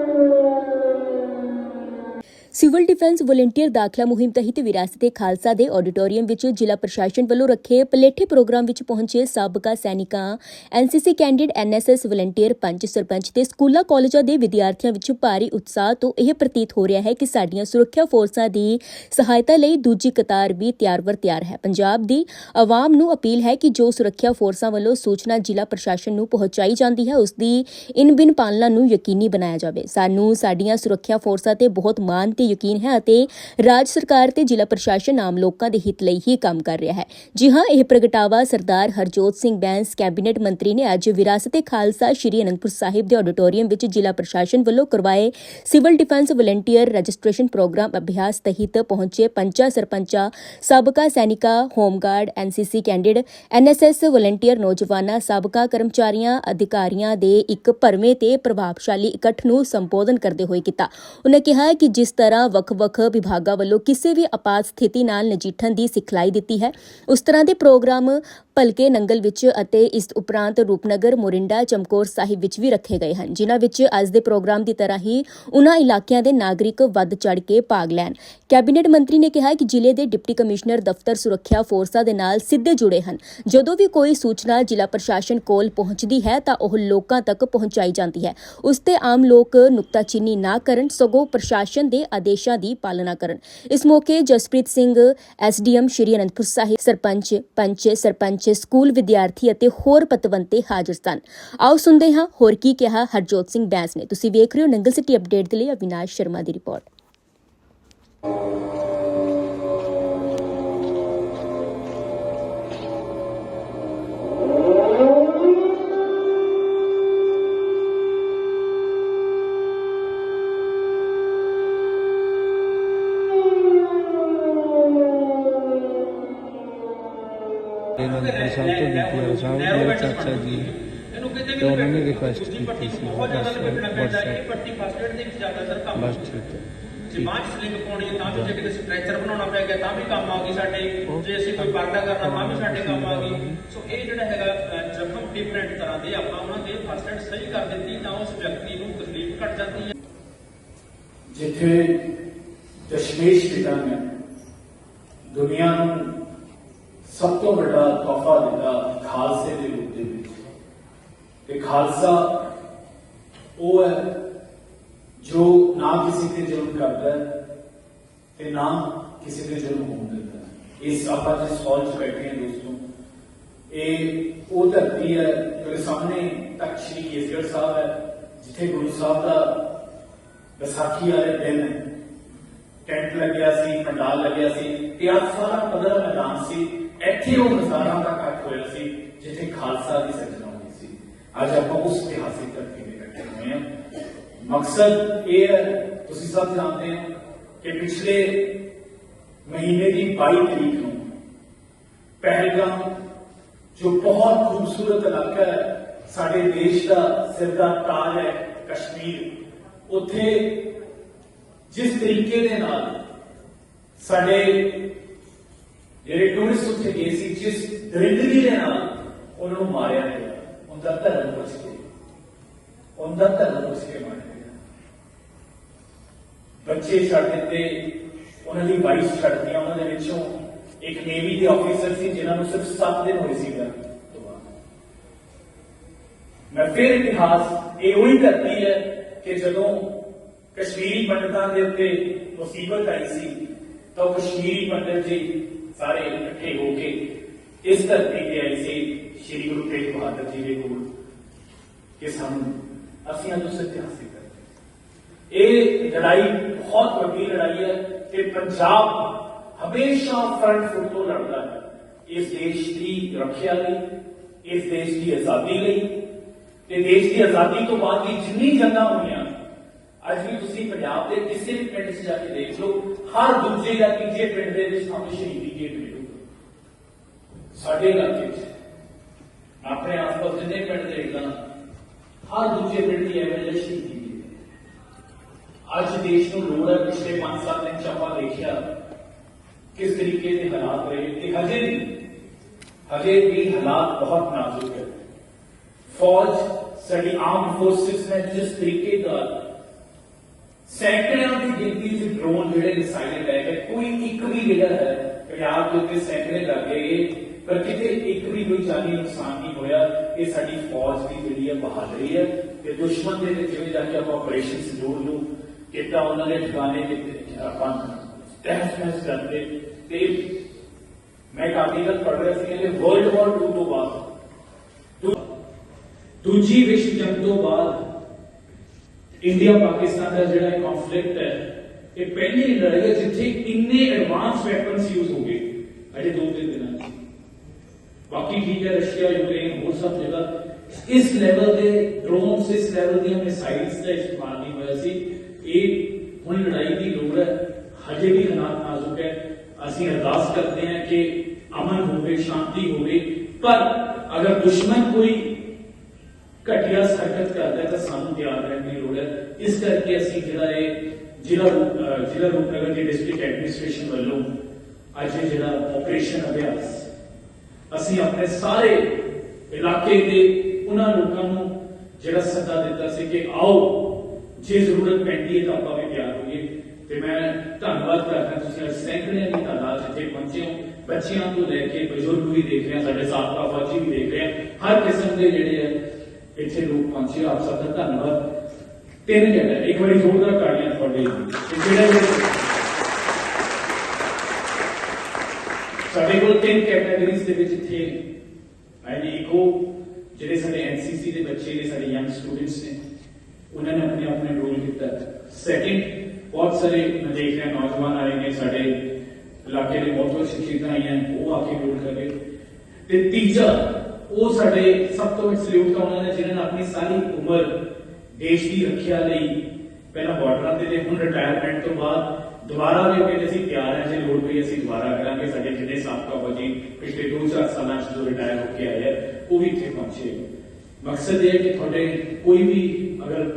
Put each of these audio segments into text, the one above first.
Thank you. Civil defence volunteer ਦਾਖਲਾ ਮੁਹਿੰਮ ਤਹਿਤ ਵਿਰਾਸਤ-ਏ ਖਾਲਸਾ ਦੇ ਆਡੀਟੋਰੀਅਮ ਵਿੱਚ ਜ਼ਿਲ੍ਹਾ ਪ੍ਰਸ਼ਾਸਨ ਵੱਲੋਂ ਰੱਖੇ ਪਲੇਠੇ ਪ੍ਰੋਗਰਾਮ ਵਿੱਚ ਪਹੁੰਚੇ ਸਾਬਕਾ ਸੈਨਿਕਾਂ NCC candidate NSS volunteer, panch sarpanch ਤੇ ਸਕੂਲਾਂ, ਕਾਲਜਾਂ ਦੇ ਵਿਦਿਆਰਥੀਆਂ ਵਿੱਚ ਭਾਰੀ ਉਤਸ਼ਾਹ ਤੋਂ ਇਹ ਪ੍ਰਤੀਤ ਹੋ ਰਿਹਾ ਹੈ ਕਿ ਸਾਡੀਆਂ ਸੁਰੱਖਿਆ ਫੋਰਸਾਂ ਦੀ ਸਹਾਇਤਾ ਲਈ ਦੂਜੀ ਕਤਾਰ ਵੀ ਤਿਆਰ-ਵਰ ਤਿਆਰ ਹੈ। ਪੰਜਾਬ ਦੀ ਆਵਾਮ ਨੂੰ ਅਪੀਲ ਹੈ ਕਿ ਜੋ ਸੁਰੱਖਿਆ ਫੋਰਸਾਂ ਵੱਲੋਂ ਸੂਚਨਾ ਜ਼ਿਲ੍ਹਾ ਪ੍ਰਸ਼ਾਸਨ ਨੂੰ ਪਹੁੰਚਾਈ ਜਾਂਦੀ ਹੈ, ਉਸ ਦੀ ਇਨ ਬਿਨ ਪਾਲਣਾ ਨੂੰ ਯਕੀਨੀ ਬਣਾਇਆ ਜਾਵੇ। ਸਾਨੂੰ ਸਾਡੀਆਂ ਸੁਰੱਖਿਆ ਫੋਰਸਾਂ ਤੇ ਬਹੁਤ ਮਾਣ ਤੇ ਯਕੀਨ ਹੈ ਅਤੇ ਰਾਜ ਸਰਕਾਰ ਤੇ ਜ਼ਿਲ੍ਹਾ ਪ੍ਰਸ਼ਾਸਨ ਆਮ ਲੋਕਾਂ ਦੇ ਹਿੱਤ ਲਈ ਹੀ ਕੰਮ ਕਰ ਰਿਹਾ ਹੈ। ਜੀ ਹਾਂ, ਇਹ ਪ੍ਰਗਟਾਵਾ ਸਰਦਾਰ ਹਰਜੋਤ ਸਿੰਘ ਬੈਂਸ ਕੈਬਨਿਟ ਮੰਤਰੀ ਨੇ ਅੱਜ ਵਿਰਾਸਤ ਖਾਲਸਾ ਸ਼੍ਰੀ ਅਨੰਦਪੁਰ ਸਾਹਿਬ ਦੇ ਆਡੀਟੋਰੀਅਮ ਵਿੱਚ ਜ਼ਿਲ੍ਹਾ ਪ੍ਰਸ਼ਾਸਨ ਵੱਲੋਂ ਕਰਵਾਏ civil defence volunteer registration programme ਅਭਿਆਸ ਤਹਿਤ ਪਹੁੰਚੇ ਪੰਚਾਂ ਸਰਪੰਚਾਂ, ਸਾਬਕਾ ਸੈਨਿਕਾਂ, home guard NCC candidate NSS volunteer ਨੌਜਵਾਨਾਂ, ਸਾਬਕਾ ਕਰਮਚਾਰੀਆਂ, ਅਧਿਕਾਰੀਆਂ ਦੇ ਇੱਕ ਭਰਵੇਂ ਤੇ ਪ੍ਰਭਾਵਸ਼ਾਲੀ ਇਕੱਠ ਨੂੰ ਸੰਬੋਧਨ ਕਰਦੇ ਹੋਏ ਕੀਤਾ। ਉਹਨਾਂ ਕਿਹਾ ਕਿ ਜਿਸ ਤਰ੍ਹਾਂ ਵੱਖ-ਵੱਖ ਵਿਭਾਗਾਂ ਵੱਲੋਂ ਕਿਸੇ ਵੀ ਆਪਾਤ ਸਥਿਤੀ ਨਾਲ ਨਜਿੱਠਣ ਦੀ ਸਿਖਲਾਈ ਦਿੱਤੀ ਹੈ। ਉਸ ਤਰ੍ਹਾਂ ਦੇ ਪ੍ਰੋਗਰਾਮ ਭਲਕੇ ਨੰਗਲ ਵਿੱਚ ਅਤੇ ਇਸ ਉਪਰੰਤ ਰੂਪਨਗਰ, ਮੋਰਿੰਡਾ, ਚਮਕੌਰ ਸਾਹਿਬ ਵਿੱਚ ਵੀ ਰੱਖੇ ਗਏ ਹਨ, ਜਿਨ੍ਹਾਂ ਵਿੱਚ ਅੱਜ ਦੇ ਪ੍ਰੋਗਰਾਮ ਦੀ ਤਰ੍ਹਾਂ ਹੀ ਉਨ੍ਹਾਂ ਇਲਾਕਿਆਂ ਦੇ ਨਾਗਰਿਕ ਵੱਧ ਚੜ ਕੇ ਭਾਗ ਲੈਣ। ਕੈਬਨਿਟ ਮੰਤਰੀ ਨੇ ਕਿਹਾ ਕਿ ਜ਼ਿਲ੍ਹੇ ਦੇ ਡਿਪਟੀ ਕਮਿਸ਼ਨਰ ਦਫ਼ਤਰ ਸੁਰੱਖਿਆ ਫੋਰਸਾਂ ਦੇ ਨਾਲ ਸਿੱਧੇ ਜੁੜੇ ਹਨ। ਜਦੋਂ ਵੀ ਕੋਈ ਸੂਚਨਾ ਜ਼ਿਲ੍ਹਾ ਪ੍ਰਸ਼ਾਸਨ ਕੋਲ ਪਹੁੰਚਦੀ ਹੈ, ਤਾਂ ਉਹ ਲੋਕਾਂ ਤੱਕ ਪਹੁੰਚਾਈ ਜਾਂਦੀ ਹੈ। ਉਸ ਤੇ ਆਮ ਲੋਕ ਨੁਕਤਾਚੀਨੀ ਨਾ ਕਰਨ, ਸਗੋਂ ਪ੍ਰਸ਼ਾਸਨ ਦੇ ਆਦੇਸ਼ਾਂ ਦੀ ਪਾਲਣਾ ਕਰਨ। ਇਸ ਮੌਕੇ ਜਸਪ੍ਰੀਤ ਸਿੰਘ, ਐਸਡੀਐਮ ਸ਼੍ਰੀ ਅਨੰਦਪੁਰ ਸਾਹਿਬ, ਸਰਪੰਚ, ਪੰਚ, ਸਰਪੰਚ ਸਕੂਲ ਵਿਦਿਆਰਥੀ ਅਤੇ ਹੋਰ ਪਤਵੰਤੇ ਹਾਜ਼ਰ ਸਨ। ਆਓ ਸੁਣਦੇ ਹਾਂ ਹੋਰ ਕੀ ਕਿਹਾ ਹਰਜੋਤ ਸਿੰਘ ਬੈਂਸ ਨੇ। ਤੁਸੀਂ ਵੇਖ ਰਹੇ ਹੋ ਨੰਗਲ ਸਿਟੀ ਅਪਡੇਟ ਦੇ ਲਈ ਅਵਿਨਾਸ਼ ਸ਼ਰਮਾ ਦੀ ਰਿਪੋਰਟ। ਇਹਨਾਂ ਦੇ ਸਾਹਿਬ ਤੋਂ ਬੀਪੀਆਰ ਸਾਹਿਬ ਮੇਰੇ ਚਾਚਾ ਜੀ ਤੇ ਉਹਨਾਂ ਨੇ ਰਿਕੁਐਸਟ ਕੀਤੀ ਸੀ WhatsApp ਬਸ ਠੀਕ ਹੈ ਜੇ ਬਾਂਹ 'ਚ ਸਲਿੰਗ ਪਾਉਣੀ ਹੈ ਤਾਂ ਵੀ ਜੇ ਕਿਤੇ ਸਟ੍ਰੈਚਰ ਬਣਾਉਣਾ ਪੈ ਗਿਆ ਤਾਂ ਵੀ ਕੰਮ ਆ ਗਈ ਸਾਡੇ ਜੇ ਅਸੀਂ ਕੋਈ ਪਰਦਾ ਕਰਨਾ ਤਾਂ ਵੀ ਸਾਡੇ ਕੰਮ ਆ ਗਈ ਸੋ ਇਹ ਜਿਹੜਾ ਹੈਗਾ ਅਹ, ਜ਼ਖਮ ਡਿਫਰੈਂਟ ਤਰ੍ਹਾਂ ਦੇ ਆਪਾਂ ਉਹਨਾਂ ਦੇ ਫਸਟ ਐਡ ਸਹੀ ਕਰ ਦਿੱਤੀ ਤਾਂ ਉਸ ਵਿਅਕਤੀ ਨੂੰ ਤਕਲੀਫ ਘਟ ਜਾਂਦੀ ਹੈ ਜਿੱਥੇ ਦਸ਼ਮੇਸ਼ ਪਿਤਾ ਨੇ ਦੁਨੀਆ ਨੂੰ ਸਭ ਤੋਂ ਵੱਡਾ ਤੋਹਫਾ ਦਿੱਤਾ ਖਾਲਸੇ ਦੇ ਰੂਪ ਦੇ ਵਿੱਚ। ਤੇ ਖਾਲਸਾ ਉਹ ਹੈ ਜੋ ਨਾ ਕਿਸੇ ਤੇ ਜ਼ੁਲਮ ਕਰਦਾ ਹੈ ਤੇ ਨਾ ਕਿਸੇ ਤੇ ਜ਼ੁਲਮ ਹੋਣ ਦਿੰਦਾ ਇਸ ਆਪਾਂ ਜਿਸ ਹੌਲ 'ਚ ਬੈਠੇ ਹਾਂ ਦੋਸਤੋ, ਇਹ ਉਹ ਧਰਤੀ ਹੈ ਮੇਰੇ ਸਾਹਮਣੇ ਤੱਕ ਸ੍ਰੀ ਕੇਸਗੜ੍ਹ ਸਾਹਿਬ ਹੈ, ਜਿੱਥੇ ਗੁਰੂ ਸਾਹਿਬ ਦਾ ਵਿਸਾਖੀ ਵਾਲੇ ਦਿਨ ਟੈਂਟ ਲੱਗਿਆ ਸੀ, ਪੰਡਾਲ ਲੱਗਿਆ ਸੀ ਤੇ ਅੱਜ ਸਾਰਾ ਪੱਧਰ ਮੈਦਾਨ ਸੀ। ਇੱਥੇ ਉਹ ਹਜ਼ਾਰਾਂ ਦਾ ਇਕੱਠ ਹੋਇਆ ਸੀ, ਜਿੱਥੇ ਖਾਲਸਾ ਦੀ ਸਿਰਜਣਾ ਹੋਈ ਸੀ। ਅੱਜ ਆਪਾਂ ਉਸ ਇਤਿਹਾਸਿਕ ਧਰਤੀ ਤੇ ਇਕੱਠੇ ਹੋਏ ਹਾਂ। ਮਕਸਦ ਇਹ ਹੈ, ਤੁਸੀਂ ਸਭ ਜਾਣਦੇ ਹੋ ਕਿ ਪਿਛਲੇ ਮਹੀਨੇ ਦੀ 22 ਤਰੀਕ ਨੂੰ ਪਹਿਲਗਾਮ, ਜੋ ਬਹੁਤ ਖੂਬਸੂਰਤ ਇਲਾਕਾ ਹੈ, ਸਾਡੇ ਦੇਸ਼ ਦਾ ਸਿਰ ਦਾ ਤਾਜ ਹੈ ਕਸ਼ਮੀਰ। ਉੱਥੇ ਜਿਸ ਤਰੀਕੇ ਦੇ ਨਾਲ ਸਾਡੇ ਜਿਹੜੇ ਟੂਰਿਸਟ ਉੱਥੇ ਗਏ ਸੀ, ਜਿਸ ਦਰਿੰਦਗੀ ਦੇ ਨਾਲ ਉਹਨਾਂ ਨੂੰ ਮਾਰਿਆ ਗਿਆ। ਉਹਦਾ ਧਰਮ ਪੁੱਛ ਕੇ ਉਹਦਾ ਧਰਮ ਪੁੱਛ ਕੇ ਮਾਰਿਆ ਗਿਆ। ਬੱਚੇ ਛੱਡ ਦਿੱਤੇ। ਉਹਨਾਂ ਦੀ ਵਾਈਫ ਛੱਡ ਦਿੱਤੀਆਂ। ਉਹਨਾਂ ਦੇ ਵਿੱਚੋਂ ਇੱਕ ਨੇਵੀ ਦੇ ਆਫੀਸਰ ਸੀ, ਜਿਨ੍ਹਾਂ ਨੂੰ ਸਿਰਫ 7 ਦਿਨ ਹੋਏ ਸੀ ਵਿਆਹ ਤੋਂ ਬਾਅਦ। ਮੈਂ ਫਿਰ ਇਤਿਹਾਸ ਇਹ ਉਹੀ ਧਰਤੀ ਹੈ ਕਿ ਜਦੋਂ ਕਸ਼ਮੀਰੀ ਪੰਡਤਾਂ ਦੇ ਉੱਤੇ ਮੁਸੀਬਤ ਆਈ ਸੀ, ਤਾਂ ਉਹ ਕਸ਼ਮੀਰੀ ਪੰਡਤ ਜੀ ਸਾਰੇ ਇਕੱਠੇ ਹੋ ਕੇ ਇਸ ਧਰਤੀ ਤੇ ਆਏ ਸੀ ਸ਼੍ਰੀ ਗੁਰੂ ਤੇਗ ਬਹਾਦਰ ਜੀ ਦੇ ਕੋਲ ਕਿ ਸਾਨੂੰ ਅਸੀਂ ਅੱਜ ਉਸ ਇਤਿਹਾਸ ਦੀ ਕਰਦੇ ਇਹ ਲੜਾਈ ਬਹੁਤ ਵੱਡੀ ਲੜਾਈ ਹੈ ਕਿ ਪੰਜਾਬ ਹਮੇਸ਼ਾ ਫਰੰਟ ਫੁੱਟ ਤੋਂ ਲੜਦਾ ਹੈ ਇਸ ਦੇਸ਼ ਦੀ ਰੱਖਿਆ ਲਈ ਇਸ ਦੇਸ਼ ਦੀ ਆਜ਼ਾਦੀ ਲਈ ਤੇ ਦੇਸ਼ ਦੀ ਆਜ਼ਾਦੀ ਤੋਂ ਬਾਅਦ ਵੀ ਜਿੰਨੀ ਜੰਗਾਂ ਹੋਈਆਂ ਅੱਜ ਵੀ ਤੁਸੀਂ ਪੰਜਾਬ ਦੇ ਕਿਸੇ ਵੀ ਪਿੰਡ 'ਚ ਜਾ ਕੇ ਦੇਖ ਲਓ ਹਰ ਦੂਜੇ ਜਾਂ ਤੀਜੇ ਪਿੰਡ ਦੇ ਵਿੱਚ ਤੁਹਾਨੂੰ ਸ਼ਹੀਦੀ ਗੇਟ ਮਿਲੂਗਾ ਸਾਡੇ ਇਲਾਕੇ 'ਚ ਆਪਣੇ ਆਸ-ਪਾਸ ਜਿੰਨੇ ਪਿੰਡ ਦੇਖ ਲਾਂ ਹਰ ਦੂਜੇ ਪਿੰਡ ਦੀ ਐਵੇਂ ਸ਼ਹੀਦੀ ਗੇਟ ਹੈ। ਅੱਜ ਦੇਸ਼ ਨੂੰ ਲੋੜ ਹੈ ਪਿਛਲੇ 5 ਸਾਲ ਦੇ ਵਿੱਚ ਆਪਾਂ ਦੇਖਿਆ ਕਿਸ ਤਰੀਕੇ ਦੇ ਹਾਲਾਤ ਰਹੇ ਤੇ ਹਜੇ ਵੀ ਹਜੇ ਵੀ ਹਾਲਾਤ ਬਹੁਤ ਨਾਜ਼ੁਕ ਹੈ। ਫੌਜ, ਸਾਡੀ ਆਰਮ ਫੋਰਸਿਸ ਨੇ ਜਿਸ ਤਰੀਕੇ ਦਾ ਸੈਂਕੜਿਆਂ ਦੀ ਗਿਣਤੀ 'ਚ ਡਰੋਨ ਜਿਹੜੇ ਮਿਸਾਈਲ ਲੈ ਕੇ ਕੋਈ ਇੱਕ ਵੀ ਜਿਹੜਾ ਹੈ ਪੰਜਾਬ ਦੇ ਉੱਤੇ ਸੈਂਕੜੇ ਲੱਗੇ ਗਏ ਪਰ ਕਿਤੇ ਇੱਕ ਵੀ ਕੋਈ ਜਾਨੀ ਨੁਕਸਾਨ ਨਹੀਂ ਹੋਇਆ। ਇਹ ਸਾਡੀ ਫੌਜ ਦੀ ਜਿਹੜੀ ਹੈ ਬਹਾਦਰੀ ਹੈ। ਕਿ ਦੁਸ਼ਮਣ ਦੇ ਤੇ ਜਿਵੇਂ ਜਾ ਕੇ ਆਪਾਂ ਆਪਰੇਸ਼ਨ ਸੰਜੋੜ ਨੂੰ ਕਿਤਾ, ਉਹਨਾਂ ਦੇ ਠਿਕਾਣੇ ਕਿਤੇ ਆਪਾਂ ਟੈਸਟ ਟੈਸਟ ਕਰਦੇ। ਤੇ ਮੈਂ ਇੱਕ ਆਰਟੀਕਲ ਪੜ੍ਹ ਰਿਹਾ ਸੀ ਕਿ ਵਰਲਡ ਵਾਰ 2 ਤੋਂ ਬਾਅਦ। ਦੂਜੀ ਵਿਸ਼ਵ ਜੰਗ ਤੋਂ ਬਾਅਦ ਇੰਡੀਆ ਪਾਕਿਸਤਾਨ ਦਾ ਜਿਹੜਾ ਕਨਫਲਿਕਟ ਹੈ ਇਹ ਪਹਿਲੀ ਲੜਾਈ ਹੈ ਜਿੱਥੇ ਇੰਨੇ ਐਡਵਾਂਸ ਵੈਪਨਸ ਯੂਜ਼ ਹੋ ਗਏ ਅਜੇ ਦੋ ਤਿੰਨ ਦਿਨਾਂ 'ਚ ਬਾਕੀ ਠੀਕ ਹੈ ਰਸ਼ੀਆ ਯੂਕਰੇਨ ਹੋਰ ਸਭ ਜਗ੍ਹਾ ਇਸ ਲੈਵਲ ਦੇ ਡਰੋਨਸ ਇਸ ਲੈਵਲ ਦੀਆਂ ਮਿਸਾਈਲਸ ਦਾ ਇਸਤੇਮਾਲ ਨਹੀਂ ਹੋਇਆ ਸੀ ਇਹ ਹੁਣ ਲੜਾਈ ਦੀ ਲੋੜ ਹੈ ਹਜੇ ਵੀ ਹਾਲਾਤ ਨਾਜ਼ੁਕ ਹੈ ਅਸੀਂ ਅਰਦਾਸ ਕਰਦੇ ਹਾਂ ਕਿ ਅਮਨ ਹੋਵੇ ਸ਼ਾਂਤੀ ਹੋਵੇ ਪਰ ਅਗਰ ਦੁਸ਼ਮਣ ਕੋਈ ਘਟੀਆ ਹਰਕਤ ਕਰਦਾ ਹੈ ਤਾਂ ਸਾਨੂੰ ਧਿਆਨ ਰੱਖਣ ਦੀ ਲੋੜ ਹੈ ਇਸ ਕਰਕੇ ਅਸੀਂ ਜਿਹੜਾ ਇਹ ਜ਼ਿਲ੍ਹਾ ਜ਼ਿਲ੍ਹਾ ਰੂਪਨਗਰ ਦੀ ਡਿਸਟ੍ਰਿਕਟ ਐਡਮਿਨਿਸਟ੍ਰੇਸ਼ਨ ਵੱਲੋਂ ਅੱਜ ਜਿਹੜਾ ਆਪਰੇਸ਼ਨ ਅਭਿਆਸ, ਅਸੀਂ ਆਪਣੇ ਸਾਰੇ ਇਲਾਕੇ ਦੇ ਉਹਨਾਂ ਲੋਕਾਂ ਨੂੰ ਜਿਹੜਾ ਸੱਦਾ ਦਿੱਤਾ ਸੀ ਕਿ ਆਓ, ਜੇ ਜ਼ਰੂਰਤ ਪੈਂਦੀ ਹੈ ਤਾਂ ਆਪਾਂ ਵੀ ਤਿਆਰ ਹੋਈਏ। ਤੇ ਮੈਂ ਧੰਨਵਾਦ ਕਰਦਾ ਤੁਸੀਂ ਅੱਜ ਸੈਂਕੜਿਆਂ ਦੀ ਤਾਦਾਦ 'ਚ ਇੱਥੇ ਪਹੁੰਚੇ ਹੋ, ਬੱਚਿਆਂ ਤੋਂ ਲੈ ਕੇ ਬਜ਼ੁਰਗ ਵੀ ਦੇਖ ਰਹੇ ਆ, ਸਾਡੇ ਸਾਬਕਾ ਫੌਜੀ ਵੀ ਦੇਖ ਰਹੇ ਆ। ਹਰ ਕਿਸਮ ਦੇ ਜਿਹੜੇ ਆ ਇੱਥੇ ਲੋਕ ਪਹੁੰਚੇ ਆਪ ਸਭ ਦਾ ਧੰਨਵਾਦ। ਤਿੰਨ ਜਗ੍ਹਾ ਇੱਕ ਵਾਰੀ ਜ਼ੋਰਦਾਰ ਤਾੜੀਆਂ ਤੁਹਾਡੇ ਲਈ। ਤੇ ਜਿਹੜਾ ਸਾਡੇ ਕੋਲ ਤਿੰਨ ਕੈਟਾਗਰੀਜ਼ ਦੇ ਵਿੱਚ ਇੱਥੇ ਆਈ ਇਕੋ ਜਿਹੜੇ ਸਾਡੇ ਐਨਸੀਸੀ ਦੇ ਬੱਚੇ ਨੇ, ਸਾਡੇ ਯੰਗ ਸਟੂਡੈਂਟਸ ਨੇ, ਉਹਨਾਂ ਨੇ ਆਪਣੇ ਆਪਣੇ ਰੋਲ ਕੀਤਾ। ਸੈਕਿੰਡ ਬਹੁਤ ਸਾਰੇ ਮੈਂ ਦੇਖ ਰਿਹਾ ਨੌਜਵਾਨ ਆਏ ਨੇ, ਸਾਡੇ ਇਲਾਕੇ ਦੇ ਬਹੁਤ ਬਹੁਤ ਸ਼ਖਸੀਅਤਾਂ ਆਈਆਂ, ਉਹ ਆ ਕੇ ਰੋਲ ਕਰ ਰਹੇ ਤੇ ਤੀਜਾ, ਉਹ ਸਾਡੇ ਸਭ ਤੋਂ ਵੱਧ ਸਲੂਟ ਤਾਂ ਉਹਨਾਂ ਨੇ, ਜਿਨ੍ਹਾਂ ਨੇ ਆਪਣੀ ਸਾਰੀ ਉਮਰ ਦੇਸ਼ ਦੀ ਰੱਖਿਆ ਲਈ ਪਹਿਲਾਂ ਬਾਰਡਰਾਂ ਤੇ ਤੇ ਹੁਣ ਰਿਟਾਇਰਮੈਂਟ ਤੋਂ ਬਾਅਦ ਦੁਬਾਰਾ ਵੀ ਕਹਿੰਦੇ ਅਸੀਂ ਤਿਆਰ ਹਾਂ, ਜੇ ਲੋੜ ਪਈ ਅਸੀਂ ਦੁਬਾਰਾ ਕਰਾਂਗੇ। ਸਾਡੇ ਜਿੰਨੇ ਸਾਬਕਾ ਫੌਜੀ ਪਿਛਲੇ 2-4 ਸਾਲਾਂ 'ਚ ਜੋ ਰਿਟਾਇਰ ਹੋ ਕੇ ਆਏ ਆ, ਉਹ ਵੀ ਇੱਥੇ ਪਹੁੰਚੇ ਮਕਸਦ ਇਹ ਹੈ ਕਿ ਤੁਹਾਡੇ ਕੋਈ ਵੀ ਅਗਰ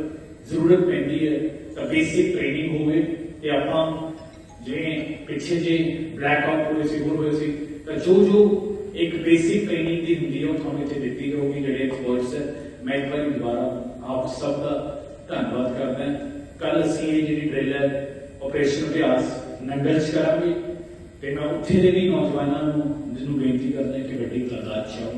ਜ਼ਰੂਰਤ ਪੈਂਦੀ ਹੈ, ਤਾਂ ਬੇਸਿਕ ਟ੍ਰੇਨਿੰਗ ਹੋਵੇ ਤੇ ਆਪਾਂ ਜਿਵੇਂ ਪਿੱਛੇ ਜੇ ਬਲੈਕ ਆਊਟ ਹੋਏ ਸੀ, ਹੋਰ ਹੋਏ ਸੀ, ਤਾਂ ਜੋ ਜੋ ਇੱਕ ਬੇਸਿਕ ਟ੍ਰੇਨਿੰਗ ਦੀ ਹੁੰਦੀ ਹੈ, ਉਹ ਤੁਹਾਨੂੰ ਇੱਥੇ ਦਿੱਤੀ ਜਾਊਗੀ, ਜਿਹੜੇ ਐਕਸਪਰਟਸ ਹੈ। ਮੈਂ ਇੱਕ ਵਾਰੀ ਦੁਬਾਰਾ ਆਪ ਸਭ ਦਾ ਧੰਨਵਾਦ ਕਰਦਾ ਕੱਲ ਅਸੀਂ ਇਹ ਜਿਹੜੀ ਡਰਿਲ ਹੈ ਆਪਰੇਸ਼ਨ ਅਭਿਆਸ ਨੰਗਲ ਚ ਕਰਾਂਗੇ ਤੇ ਮੈਂ ਉੱਥੇ ਦੇ ਵੀ ਨੌਜਵਾਨਾਂ ਨੂੰ, ਜਿਹਨੂੰ ਬੇਨਤੀ ਕਰਦਾ ਕਿ ਵੱਡੀ ਤਾਦਾਦ ਚ ਆਓ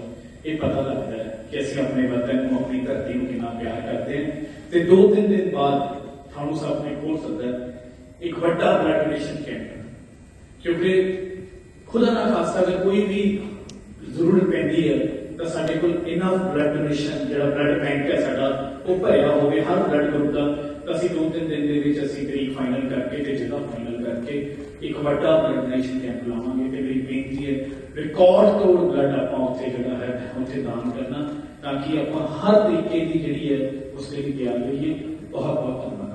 ਇਹ ਪਤਾ ਲੱਗਦਾ ਹੈ ਕਿ ਅਸੀਂ ਆਪਣੇ ਵਤਨ ਨੂੰ, ਆਪਣੀ ਧਰਤੀ ਨੂੰ ਕਿੰਨਾ ਪਿਆਰ ਕਰਦੇ ਹਾਂ। ਤੇ ਦੋ ਤਿੰਨ ਦਿਨ ਬਾਅਦ ਤੁਹਾਨੂੰ ਸਭ ਨੇ ਕੋਲ ਸਕਦਾ ਇੱਕ ਵੱਡਾ ਬਲੱਡ ਡੋਨੇਸ਼ਨ ਕੈਂਪ ਕਿਉਂਕਿ ਖੁਦਾ ਨਾ ਖਾਸਾ ਅਗਰ ਕੋਈ ਵੀ ਜ਼ਰੂਰਤ ਪੈਂਦੀ ਹੈ, ਤਾਂ ਸਾਡੇ ਕੋਲ ਇਹਨਾਂ ਬਲੱਡ ਡੋਨੇਸ਼ਨ ਜਿਹੜਾ ਬਲੱਡ ਬੈਂਕ ਹੈ ਸਾਡਾ ਉਹ ਭਰਿਆ ਹੋਵੇ, ਹਰ ਬਲੱਡ ਗਰੁੱਪ ਦਾ ਅਸੀਂ ਦੋ ਤਿੰਨ ਦਿਨ ਦੇ ਵਿੱਚ ਅਸੀਂ ਤਰੀਕ ਫਾਈਨਲ ਕਰਕੇ ਤੇ ਜਗ੍ਹਾ ਫਾਈਨਲ ਕਰਕੇ ਇੱਕ ਵੱਡਾ ਬਲੱਡ ਡੋਨੇਸ਼ਨ ਕੈਂਪ ਲਾਵਾਂਗੇ ਤੇ ਮੇਰੀ ਬੇਨਤੀ ਹੈ ਰਿਕਾਰਡ ਤੋੜ ਬਲੱਡ ਆਪਾਂ ਉੱਥੇ ਜਿਹੜਾ ਹੈ, ਉੱਥੇ ਦਾਨ ਕਰਨਾ, ਤਾਂ ਕਿ ਆਪਾਂ ਹਰ ਤਰੀਕੇ ਦੀ ਜਿਹੜੀ ਹੈ ਉਸ ਲਈ ਤਿਆਰ ਰਹੀਏ। ਬਹੁਤ ਬਹੁਤ ਧੰਨਵਾਦ।